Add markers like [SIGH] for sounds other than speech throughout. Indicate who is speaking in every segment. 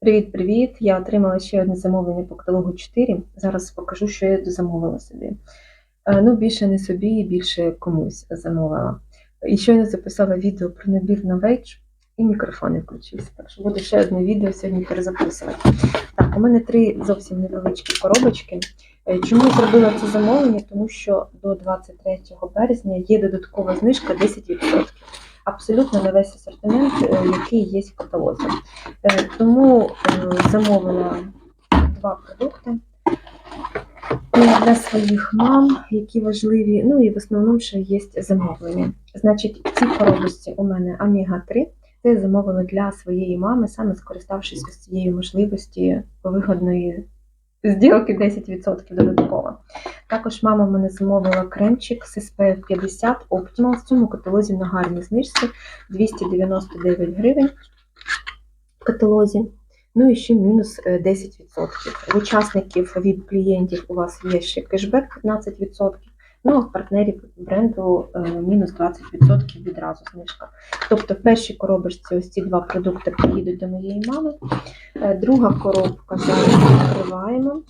Speaker 1: Привіт-привіт! Я отримала ще одне замовлення по каталогу 4. Зараз покажу, що я замовила собі. Е, Ну, більше не собі, більше комусь замовила. І щойно записала відео про набір на вейдж, і мікрофон не включився. Так що буде ще одне відео сьогодні перезаписувати. Так, у мене три зовсім невеличкі коробочки. Е, Чому зробила це замовлення? Тому що до 23 березня є додаткова знижка 10%. Абсолютно на весь асортимент, е, який є в каталозі. Е, Тому е, замовила два продукти для своїх мам, які важливі. Ну і в основному ще є замовлення. Значить, в цій коробочці у мене омега 3 Це замовила для своєї мами, саме скориставшись ось цією можливості вигодної зділки 10% додатково. Також мама мене замовила кремчик з SPF 50 Optimal. В цьому каталозі на гарній знижці 299 гривень в каталозі. Ну і ще мінус е, 10%. В учасників від клієнтів у вас є ще кешбек 15%. Ну, а в партнерів бренду е, мінус 20% відразу знижка. Тобто в першій коробочці ось ці два продукти приїдуть до моєї мами. Е, Друга коробка зараз відкриваємо.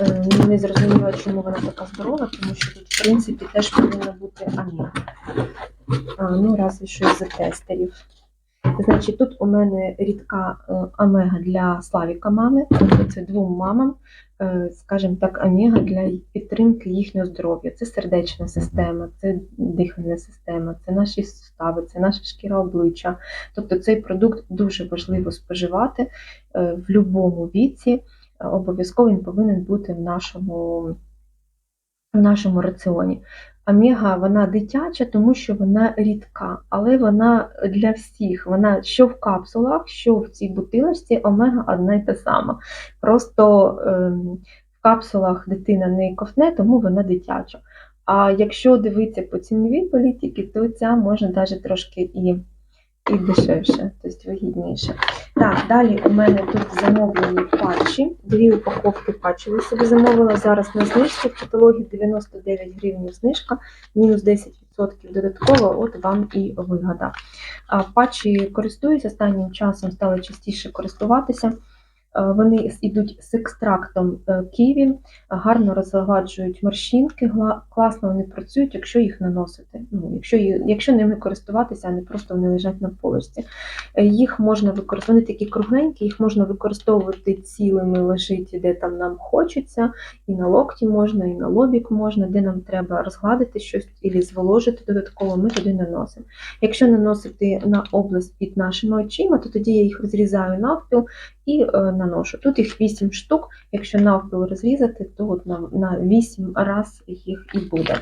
Speaker 1: Е, Не зрозуміла, чому вона така здорова, тому що тут, в принципі, теж повинна бути аміг. А, ну, разве що із-за тестерів. Значить, тут у мене рідка омега для Славіка мами, тобто це двом мамам, скажімо так, омега для підтримки їхнього здоров'я. Це сердечна система, це дихальна система, це наші сустави, це наша шкіра обличчя. Тобто цей продукт дуже важливо споживати е, в будь-якому віці. Е, Обов'язково він повинен бути в нашому, в нашому раціоні. Омега вона дитяча, тому що вона рідка, але вона для всіх. Вона що в капсулах, що в цій бутилочці, омега одна й та сама. Просто ем, в капсулах дитина не ковтне, тому вона дитяча. А якщо дивитися по ціновій політиці, то ця може навіть трошки і, і дешевше, тобто вигідніше. Так, далі у мене тут замовлені патчі. Дві упаковки патчів я собі замовила. Зараз на знижці в каталогі 99 гривень знижка, мінус 10% додатково, от вам і вигода. Патчі користуюсь останнім часом, стали частіше користуватися. Е, Вони йдуть з екстрактом е, ківі, гарно розгладжують морщинки, класно вони працюють, якщо їх наносити. Ну, якщо, якщо ними користуватися, а не просто вони лежать на полочці. Е, Їх можна використовувати, вони такі кругленькі, їх можна використовувати цілими, лежить, де там нам хочеться, і на локті можна, і на лобік можна, де нам треба розгладити щось і зволожити додатково, ми туди наносимо. Якщо наносити на область під нашими очима, то тоді я їх розрізаю навпіл і е, наношу. Тут їх 8 штук. Якщо навпіл розрізати, то на, на 8 раз їх і буде.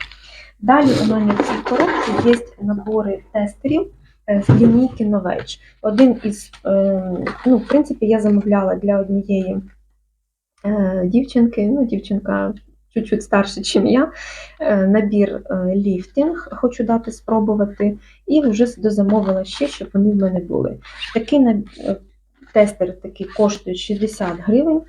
Speaker 1: Далі у мене в цій коробці є набори тестерів е, з лінійки Novage. Один із, е, ну, в принципі, я замовляла для однієї е, дівчинки, ну, дівчинка чуть-чуть старше, ніж я, е, набір е, ліфтинг хочу дати спробувати, і вже дозамовила ще, щоб вони в мене були. Такий е, тестер такий коштує 60 гривень.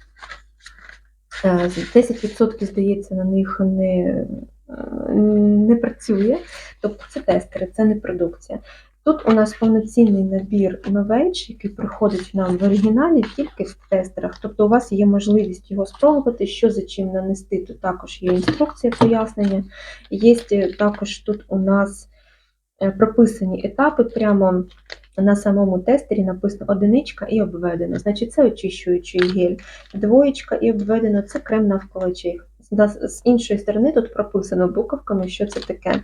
Speaker 1: Е, 10% здається, на них не, е, не працює. Тобто це тестери, це не продукція. Тут у нас повноцінний набір Novage, який приходить нам в оригіналі тільки в тестерах. Тобто у вас є можливість його спробувати, що за чим нанести. Тут також є інструкція пояснення. Є також тут у нас е, прописані етапи прямо на самому тестері написано одиничка і обведено. Значить, це очищуючий гель, двоєчка і обведено це крем навколо. З з іншої сторони тут прописано буковками, що це таке.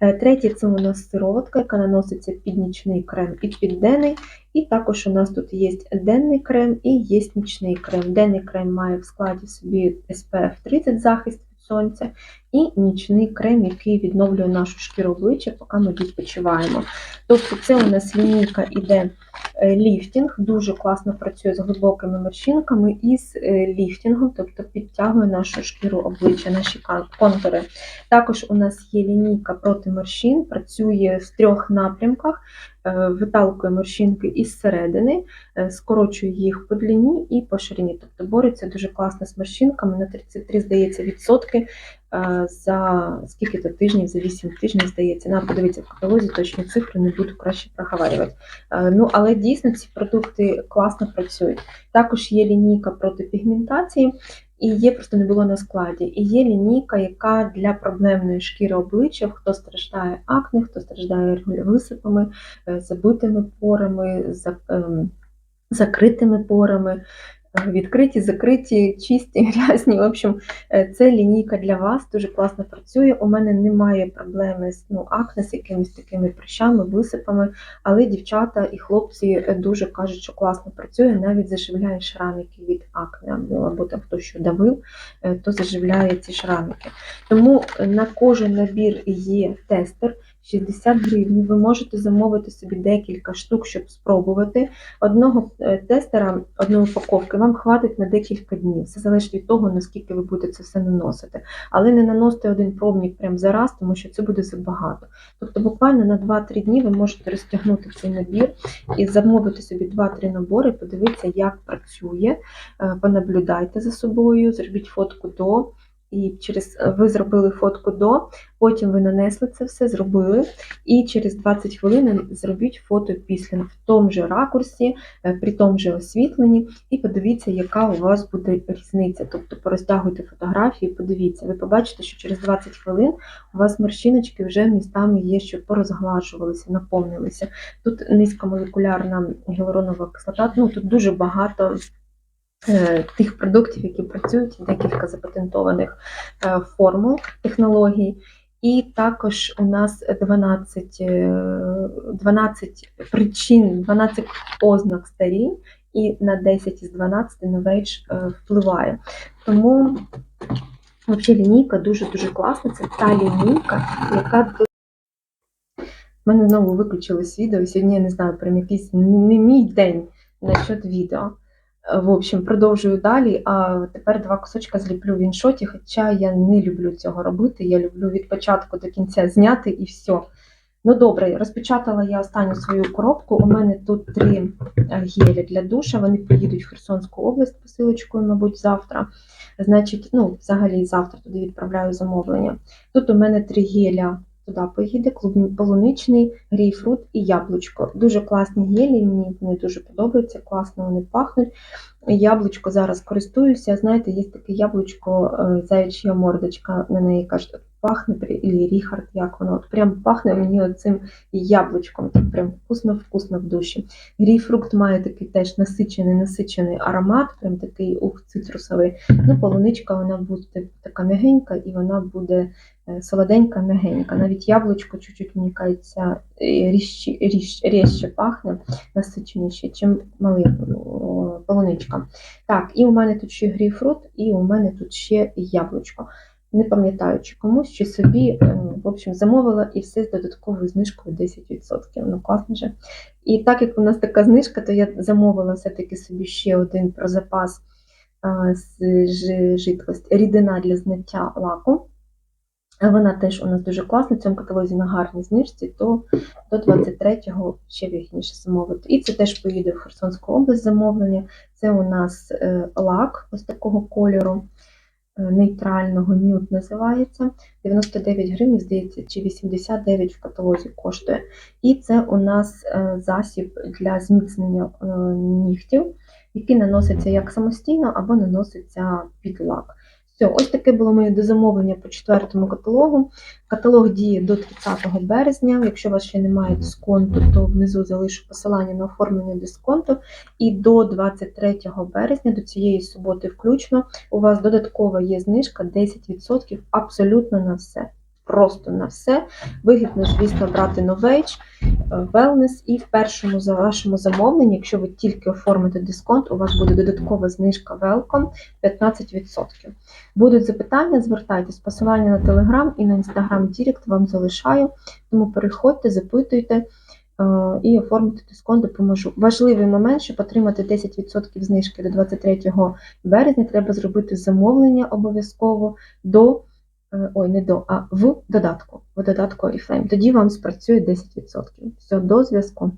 Speaker 1: Е, Третє це у нас сироватка, яка наноситься під нічний крем і під денний. І також у нас тут є денний крем і є нічний крем. Денний крем має в складі собі SPF 30 захист від сонця, і нічний крем, який відновлює нашу шкіру обличчя, поки ми відпочиваємо. Тобто це у нас лінійка іде е, ліфтинг, дуже класно працює з глибокими морщинками і з е, ліфтингом, тобто підтягує нашу шкіру обличчя, наші контури. Також у нас є лінійка проти морщин, працює в трьох напрямках. е, виталкує морщинки із середини, скорочує їх по длині і по ширині. Тобто бореться дуже класно з морщинками на 33, здається, відсотки за скільки то тижнів, за 8 тижнів, здається. Надо подивитися в каталозі, точні цифри не буду краще проговорювати. Е, Ну, але дійсно ці продукти класно працюють. Також є лінійка проти пігментації, і є просто не було на складі. І є лінійка, яка для проблемної шкіри обличчя, хто страждає акне, хто страждає висипами, е, забитими порами, ем, закритими порами. Відкриті, закриті, чисті, [LAUGHS] грязні. В общем, е, це лінійка для вас дуже класно працює. У мене немає проблеми з ну, акне, з якимись такими прищами, висипами, але дівчата і хлопці е, дуже кажуть, що класно працює, навіть заживляє шрамики від акне, або, або там хто що давив, е, то заживляє ці шрамики. Тому на кожен набір є тестер. 60 гривень. Ви можете замовити собі декілька штук, щоб спробувати. Одного е, тестера, одної упаковки вам хватить на декілька днів. Це залежить від того, наскільки ви будете це все наносити. Але не наносите один пробник прямо зараз, тому що це буде забагато. Тобто буквально на 2-3 дні ви можете розтягнути цей набір і замовити собі 2-3 набори, подивитися, як працює, е, понаблюдайте за собою, зробіть фотку до. І через е, ви зробили фотку до, потім ви нанесли це все, зробили, і через 20 хвилин зробіть фото після в тому же ракурсі, е, при тому же освітленні, і подивіться, яка у вас буде різниця. Тобто порозтягуйте фотографії, подивіться. Ви побачите, що через 20 хвилин у вас морщиночки вже містами є, що порозглажувалися, наповнилися. Тут низькомолекулярна гіалуронова кислота, ну тут дуже багато. Е, Тих продуктів, які працюють, декілька запатентованих е, формул технологій, і також у нас 12, е, 12 причин, 12 ознак старінь, і на 10 із 12 новейдж е, впливає. Тому взагалі лінійка дуже-дуже класна. Це та лінійка, яка до- мене знову виключилось відео. Сьогодні я не знаю, прям якийсь не мій день насчет відео. Е, В общем, продовжую далі. А тепер два кусочка зліплю в іншоті, хоча я не люблю цього робити. Я люблю від початку до кінця зняти і все. Ну добре, розпечатала я останню свою коробку. У мене тут три е, гелі для душа. Вони поїдуть в Херсонську область посилочкою, мабуть, завтра. Значить, ну, взагалі завтра туди відправляю замовлення. Тут у мене три геля туди поїде, полуничний, грейпфрут і яблучко. Дуже класні гелі, мені вони дуже подобаються, класно вони пахнуть. Яблучко зараз користуюся. Знаєте, є таке яблучко, е, заяча мордочка, на неї кажуть, пахне, і Ріхард, як воно, от прям пахне мені оцим яблучком, так прям вкусно-вкусно в душі. Грейпфрукт має такий теж насичений, насичений аромат, прям такий ух, цитрусовий. Ну, полуничка вона буде така м'ягенька і вона буде солоденька, м'ягенька. Навіть яблучко чуть-чуть, мені кажеться, е, ріжче, різче пахне, насиченіше, чим малий о, полуничка. Так, і у мене тут ще грейпфрут, і у мене тут ще яблучко. Не пам'ятаю, чи комусь, чи собі, е, в общем, замовила і все з додатковою знижкою 10%. Ну, класно же. І так як у нас така знижка, то я замовила все-таки собі ще один про запас з жи- жидкость, рідина для зняття лаку. Вона теж у нас дуже класна, в цьому каталозі на гарній знижці, то до 23-го ще вигідніше замовити. І це теж поїде в Херсонську область замовлення. Це у нас е, лак ось такого кольору, е, нейтрального, нюд називається. 99 гривень, здається, чи 89 в каталозі коштує. І це у нас е, засіб для зміцнення нігтів, який наноситься як самостійно або наноситься під лак. Все, ось таке було моє дозамовлення по четвертому каталогу. Каталог діє до 30 березня. Якщо у вас ще немає дисконту, то внизу залишу посилання на оформлення дисконту. І до 23 березня, до цієї суботи включно, у вас додатково є знижка 10% абсолютно на все. Просто на все. Вигідно, звісно, брати Novage, Wellness і в першому за вашому замовленні, якщо ви тільки оформите дисконт, у вас буде додаткова знижка Welcome 15%. Будуть запитання, звертайтесь, посилання на Telegram і на Instagram Direct вам залишаю, тому переходьте, запитуйте е, і оформити дисконт допоможу. Важливий момент, щоб отримати 10% знижки до 23 березня, треба зробити замовлення обов'язково до ой, не до, а в додатку, в додатку Oriflame. Тоді вам спрацює 10%. Все, до зв'язку.